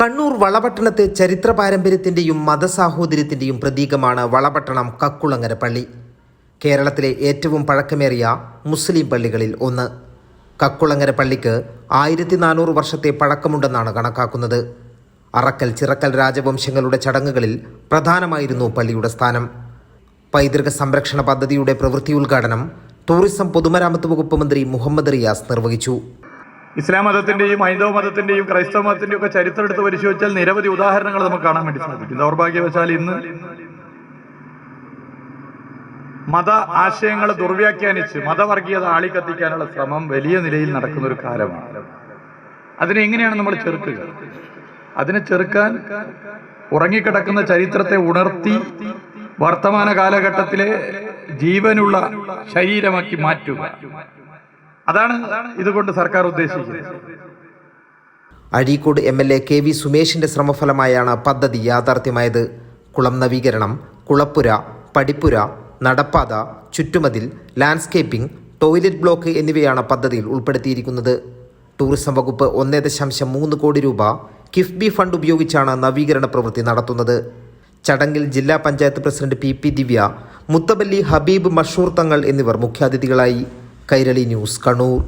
കണ്ണൂർ വളപട്ടണത്തെ ചരിത്ര പാരമ്പര്യത്തിന്റെയും മതസാഹോദര്യത്തിന്റെയും പ്രതീകമാണ് വളപട്ടണം കക്കുളങ്ങര പള്ളി. കേരളത്തിലെ ഏറ്റവും പഴക്കമേറിയ മുസ്ലിം പള്ളികളിൽ ഒന്ന്. കക്കുളങ്ങര പള്ളിക്ക് ആയിരത്തി നാനൂറ് വർഷത്തെ പഴക്കമുണ്ടെന്നാണ് കണക്കാക്കുന്നത്. അറക്കൽ ചിറക്കൽ രാജവംശങ്ങളുടെ ചടങ്ങുകളിൽ പ്രധാനമായിരുന്നു പള്ളിയുടെ സ്ഥാനം. പൈതൃക സംരക്ഷണ പദ്ധതിയുടെ പ്രവൃത്തി ഉദ്ഘാടനം ടൂറിസം പൊതുമരാമത്ത് വകുപ്പ് മന്ത്രി മുഹമ്മദ് റിയാസ് നിർവഹിച്ചു. ഇസ്ലാം മതത്തിന്റെയും ഹൈന്ദവ മതത്തിന്റെയും ക്രൈസ്തവ മതത്തിന്റെയും ഒക്കെ ചരിത്രം എടുത്ത് പരിശോധിച്ചാൽ നിരവധി ഉദാഹരണങ്ങൾ നമുക്ക് കാണാൻ വേണ്ടി സാധിക്കും. ദൗർഭാഗ്യവശാൽ ഇന്ന് മത ആശയങ്ങളെ ദുർവ്യാഖ്യാനിച്ച് മതവർഗീയത ആളിക്കത്തിക്കാനുള്ള ശ്രമം വലിയ നിലയിൽ നടക്കുന്ന ഒരു കാലമാണ്. അതിനെ എങ്ങനെയാണ് നമ്മൾ ചെറുക്കുക? അതിനെ ചെറുക്കാൻ ഉറങ്ങിക്കിടക്കുന്ന ചരിത്രത്തെ ഉണർത്തി വർത്തമാന കാലഘട്ടത്തിലെ ജീവനുള്ള ശരീരമാക്കി മാറ്റുക. അതാണ് ഇതുകൊണ്ട് സർക്കാർ ഉദ്ദേശിക്കുന്നത്. Azhikode M L A K V സുമേഷിന്റെ ശ്രമഫലമായാണ് പദ്ധതി യാഥാർത്ഥ്യമായത്. കുളം നവീകരണം കുളപ്പുര പടിപ്പുര നടപ്പാത ചുറ്റുമതിൽ ലാൻഡ്സ്കേപ്പിംഗ് ടോയ്ലറ്റ് ബ്ലോക്ക് എന്നിവയാണ് പദ്ധതിയിൽ ഉൾപ്പെടുത്തിയിരിക്കുന്നത്. ടൂറിസം വകുപ്പ് ഒന്നേ ദശാംശം മൂന്ന് കോടി രൂപ കിഫ്ബി ഫണ്ട് ഉപയോഗിച്ചാണ് നവീകരണ പ്രവൃത്തി നടത്തുന്നത്. ചടങ്ങിൽ ജില്ലാ panchayat president P P Divya Muthaballi Habeeb Mashoor Thangal എന്നിവർ മുഖ്യാതിഥികളായി. കൈരളി ന്യൂസ് കണ്ണൂർ